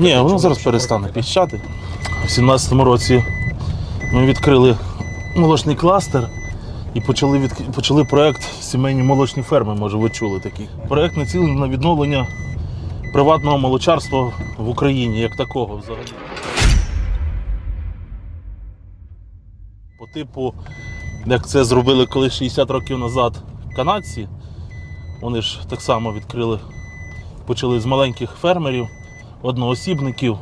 Ні, воно зараз перестане піщати. У 17-му році ми відкрили молочний кластер і почали, від... почали проект сімейні молочні ферми, може ви чули такий. Проект націлений на відновлення приватного молочарства в Україні як такого взагалі. По типу, як це зробили колись 60 років назад канадці, вони ж так само відкрили, почали з маленьких фермерів, одноосібників.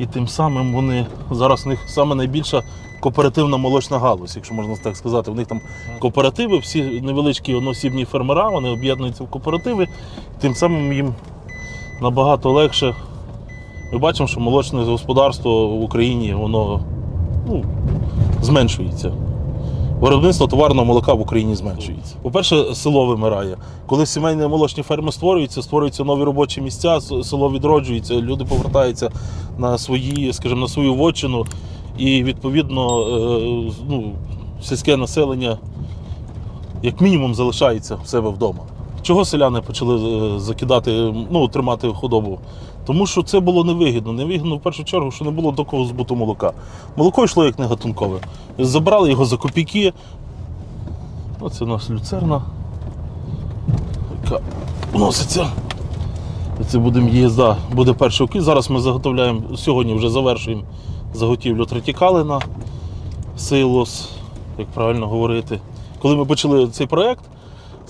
І тим самим вони зараз у них саме найбільша кооперативна молочна галузь, якщо можна так сказати. У них там кооперативи, всі невеличкі одноосібні фермера, вони об'єднуються в кооперативи, тим самим їм набагато легше. Ми бачимо, що молочне господарство в Україні воно ну, зменшується. Виробництво товарного молока в Україні зменшується. По-перше, село вимирає. Коли сімейні молочні ферми створюються, створюються нові робочі місця, село відроджується, люди повертаються на свої, скажімо, на свою вотчину, і відповідно е, ну, сільське населення як мінімум залишається в себе вдома. Чого селяни почали е, закидати, ну, тримати худобу? Тому що це було невигідно. Невигідно в першу чергу, що не було до кого збуту молока. Молоко йшло як негатункове. Забрали його за копійки. Оце у нас люцерна, яка вноситься. Це будемо їзда, буде перший окіс. Зараз ми заготовляємо, сьогодні вже завершуємо заготівлю третікали на силос, як правильно говорити. Коли ми почали цей проєкт,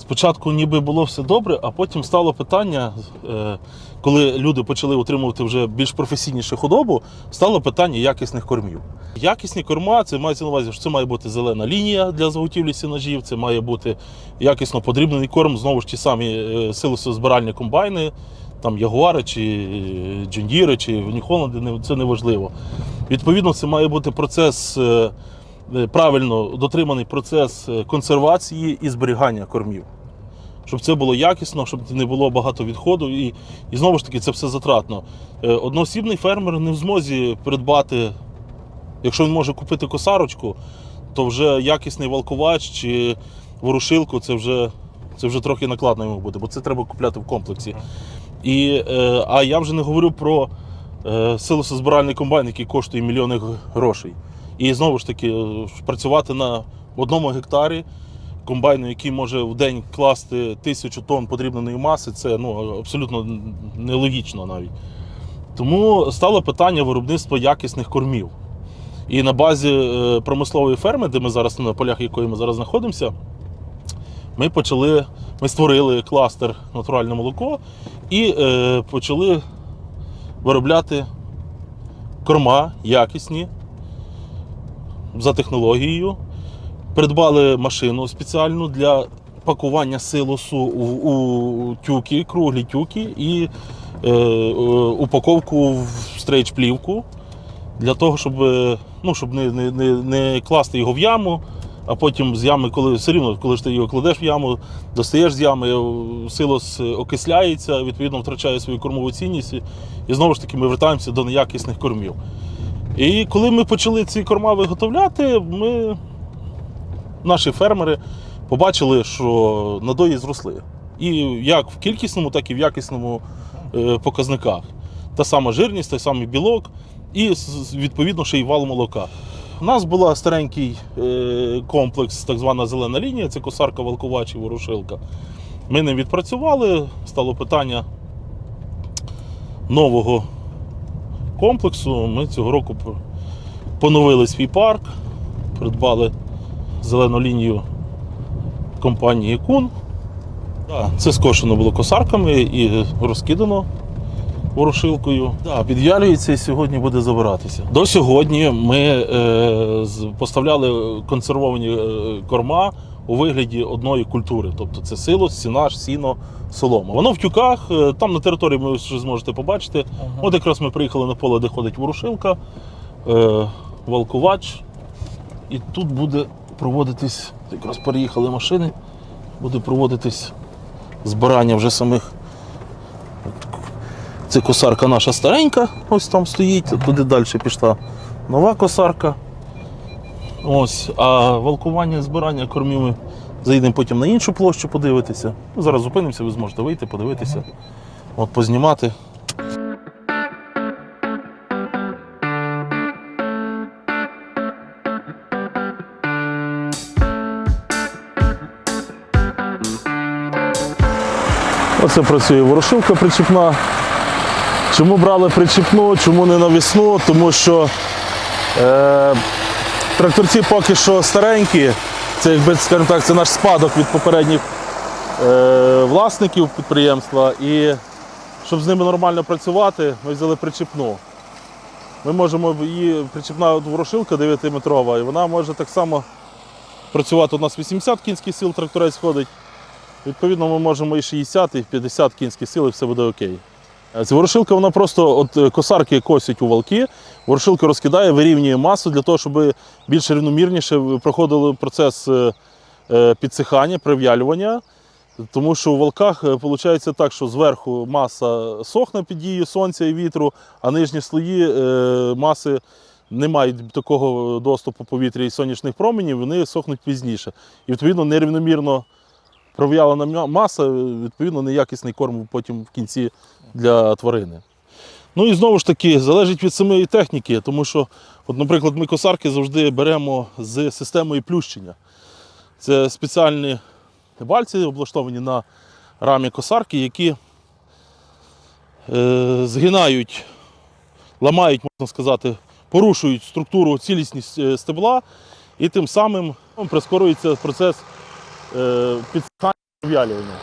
спочатку ніби було все добре, а потім стало питання, е, коли люди почали отримувати вже більш професійніше худобу, стало питання якісних кормів. Якісні корма, це мається на увазі, що це має бути зелена лінія для заготівлі сінажів, це має бути якісно подрібнений корм, знову ж ті самі е, силосозбиральні комбайни, там Ягуари чи Джундіри, чи Ніхоланди, це не важливо. Відповідно, це має бути процес, е, е, правильно дотриманий процес е, консервації і зберігання кормів. Щоб це було якісно, щоб не було багато відходу. І, і знову ж таки, це все затратно. Е, Одноосібний фермер не в змозі придбати, якщо він може купити косарочку, то вже якісний валкувач чи ворушилку це вже, це вже трохи накладно йому буде, бо це треба купляти в комплексі. І, е, а я вже не говорю про е, силосозбиральний комбайн, який коштує мільйони грошей. І знову ж таки, працювати на одному гектарі комбайну, який може в день класти тисячу тонн подрібненої маси, це ну, абсолютно нелогічно навіть. Тому стало питання виробництва якісних кормів. І на базі е, промислової ферми, де ми зараз на полях, якої ми зараз знаходимося, ми почали, ми створили кластер натуральне молоко і е, почали виробляти корма якісні за технологією. Придбали машину спеціальну для пакування силосу у, тюки, круглі тюки і е, е, упаковку в стрейч-плівку для того, щоб, е, ну, щоб не, не, не, не класти його в яму, а потім з ями, коли все рівно, коли ж ти його кладеш в яму, достаєш з ями, е, силос окисляється, відповідно втрачає свою кормову цінність. І знову ж таки ми вертаємося до неякісних кормів. І коли ми почали ці корма виготовляти, ми, наші фермери побачили, що надої зросли. І як в кількісному, так і в якісному е, показниках. Та сама жирність, той самий білок, і відповідно ще й вал молока. У нас була старенький е, комплекс, так звана зелена лінія, це косарка, валкувач і ворушилка. Ми ним відпрацювали, стало питання нового комплексу. Ми цього року поновили свій парк, придбали зелену лінію компанії Кун. Да, це скошено було косарками і розкидано ворошилкою. Да, підв'ялюється і сьогодні буде забиратися. До сьогодні ми е, поставляли консервовані е, корма у вигляді одної культури. Тобто це силос, сінаш, сіно, солома. Воно в тюках, е, там на території ви ще зможете побачити. От якраз ми приїхали на поле, де ходить ворушилка, е, валкувач. І тут буде проводитись, якраз переїхали машини, буде проводитись збирання вже самих. Це косарка наша старенька, ось там стоїть, туди далі пішла нова косарка. Ось, а валкування збирання кормів ми заїдемо потім на іншу площу подивитися. Ну, Зараз зупинимося, ви зможете вийти, подивитися, от, познімати. Оце працює ворошилка причіпна. Чому брали причіпну, чому не навісну? Тому що е, тракторці поки що старенькі. Це, якби, скажімо так, це наш спадок від попередніх е, власників підприємства. І щоб з ними нормально працювати, ми взяли причіпну. Ми можемо її причіпна ворошилка 9-метрова, і вона може так само працювати. У нас 80 кінських сил тракторець ходить. Відповідно, ми можемо і 60, і 50 кінських сил, і все буде окей. Е, ворошилка вона просто от е, косарки косять у валки, ворошилка розкидає, вирівнює масу для того, щоб більш рівномірніше проходив процес е, підсихання, прив'ялювання. Тому що у валках виходить так, що зверху маса сохне під дією сонця і вітру, а нижні слої маси не мають такого доступу повітря і сонячних променів, вони сохнуть пізніше. І відповідно нерівномірно пров'ялена маса, відповідно, неякісний корм потім в кінці для тварини. Ну і знову ж таки, залежить від самої техніки, тому що, от, наприклад, ми косарки завжди беремо з системою плющення. Це спеціальні вальці, облаштовані на рамі косарки, які е, згинають, ламають, можна сказати, порушують структуру, цілісність е, стебла, і тим самим прискорюється процес підсихання і в'ялювання.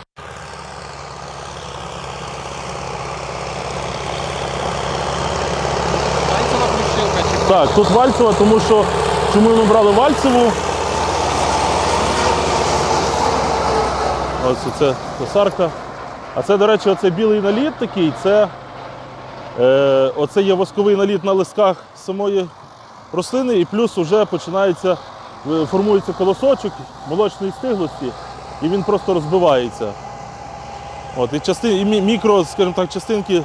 Танцева крушилка чи Так, тут вальцева, тому що чому ми брали вальцеву? Ось це косарка. А це, до речі, оце білий наліт такий, це е, оце є восковий наліт на листках самої рослини, і плюс вже починається, е, формується колосочок молочної стиглості, і він просто розбивається. От, і, частин, і мікро, скажімо так, частинки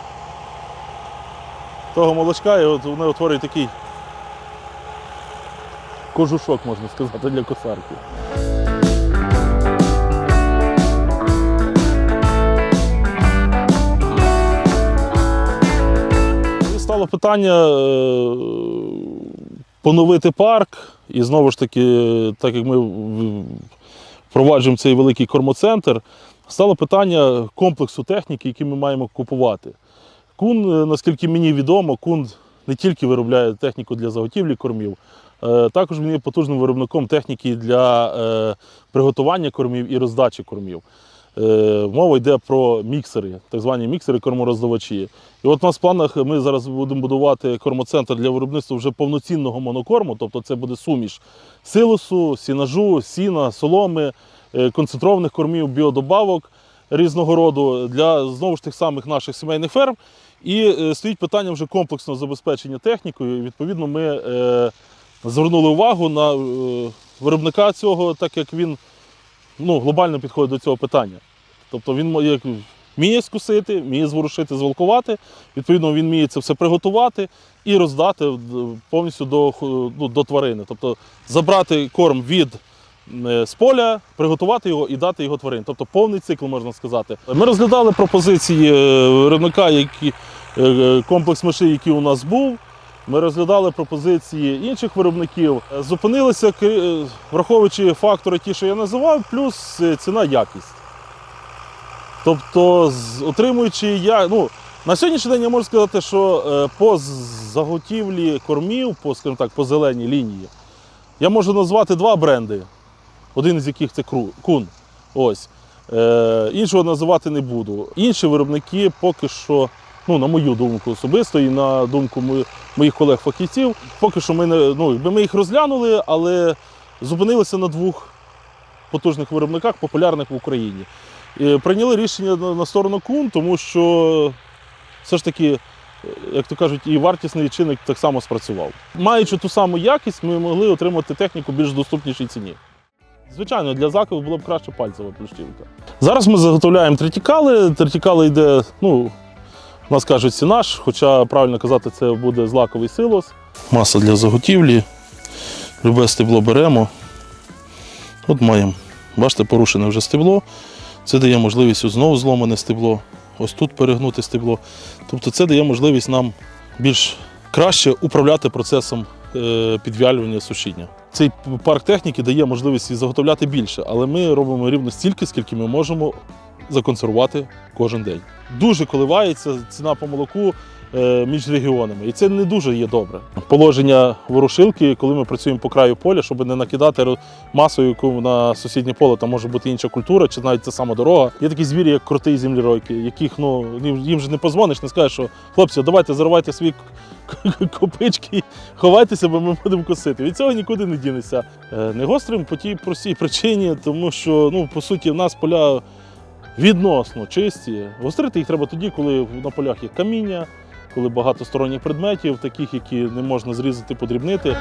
того молочка, і от вони утворюють такий кожушок, можна сказати, для косарки. Стало питання е, поновити парк. І знову ж таки, так як ми впроваджуємо цей великий кормоцентр, стало питання комплексу техніки, який ми маємо купувати. Кун, е, наскільки мені відомо, кун не тільки виробляє техніку для заготівлі кормів, е, також він є потужним виробником техніки для е, приготування кормів і роздачі кормів. Е, Мова йде про міксери, так звані міксери кормороздавачі. І от у нас в планах ми зараз будемо будувати кормоцентр для виробництва вже повноцінного монокорму, тобто це буде суміш силосу, сінажу, сіна, соломи, е, концентрованих кормів, біодобавок різного роду для знову ж тих самих наших сімейних ферм. І е, стоїть питання вже комплексного забезпечення технікою. І, відповідно, ми е, звернули увагу на е, виробника цього, так як він ну, глобально підходить до цього питання. Тобто він як, вміє скусити, вміє зворушити, зволкувати. Відповідно, він вміє це все приготувати і роздати повністю до, ну, до тварини. Тобто забрати корм від е, з поля, приготувати його і дати його тварин. Тобто повний цикл, можна сказати. Ми розглядали пропозиції е, виробника, які, е, е, комплекс мишей, який у нас був. Ми розглядали пропозиції інших виробників. Зупинилися, е, враховуючи фактори, ті, що я називав, плюс е, ціна якість. Тобто, отримуючи я. Ну, на сьогоднішній день я можу сказати, що е, по заготівлі кормів, по, скажімо так, по зеленій лінії, я можу назвати два бренди, один з яких це кун. Ось. Іншого називати не буду. Інші виробники поки що, ну, на мою думку особисто і на думку моїх колег-фахівців, поки що ми, не, ну, ми їх розглянули, але зупинилися на двох потужних виробниках, популярних в Україні. І прийняли рішення на, сторону кун, тому що все ж таки, е, як то кажуть, і вартісний чинник так само спрацював. Маючи ту саму якість, ми могли отримати техніку більш доступнішій ціні. Звичайно, для закладу було б краще пальцева плющівка. Зараз ми заготовляємо третікали. Третікали йде, ну, у нас кажуть, сінаш, хоча правильно казати, це буде злаковий силос. Маса для заготівлі. Любе стебло беремо. От маємо. Бачите, порушене вже стебло. Це дає можливість знову зломане стебло, ось тут перегнути стебло. Тобто це дає можливість нам більш краще управляти процесом е, підвялювання сушіння. Цей парк техніки дає можливість і заготовляти більше, але ми робимо рівно стільки, скільки ми можемо законсервувати кожен день. Дуже коливається ціна по молоку е, між регіонами, і це не дуже є добре. Положення ворушилки, коли ми працюємо по краю поля, щоб не накидати масою, яку на сусіднє поле там може бути інша культура, чи навіть та сама дорога. Є такі звірі, як кроти і землеройки, яких ну їм, же не позвониш, не скажеш, що хлопці, давайте заривайте свої копички, ховайтеся, бо ми будемо косити. Від цього нікуди не дінеться. Е, Не гострим по тій простій причині, тому що ну по суті в нас поля відносно чисті. Гострити їх треба тоді, коли на полях є каміння, коли багато сторонніх предметів, таких, які не можна зрізати, подрібнити.